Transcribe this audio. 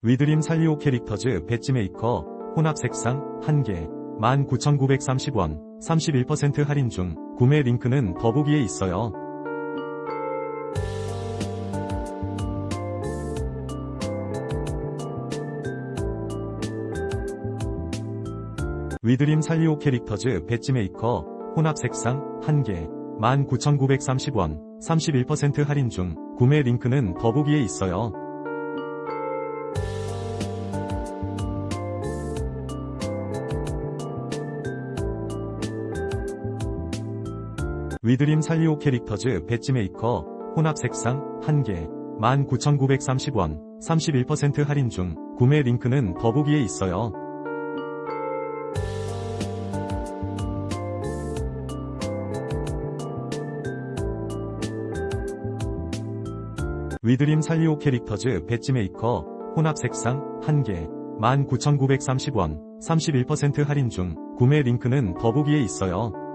위드림 살리오 캐릭터즈 배지메이커 혼합 색상 1개 19,930원 31% 할인 중 구매 링크는 더보기에 있어요. 위드림 살리오 캐릭터즈 배지메이커 혼합 색상 1개 19,930원 31% 할인 중 구매 링크는 더보기에 있어요. 위드림 살리오 캐릭터즈 배지메이커 혼합 색상 1개 19,930원 31% 할인 중 구매 링크는 더보기에 있어요. 위드림 살리오 캐릭터즈 배지메이커 혼합 색상 1개 19,930원 31% 할인 중 구매 링크는 더보기에 있어요.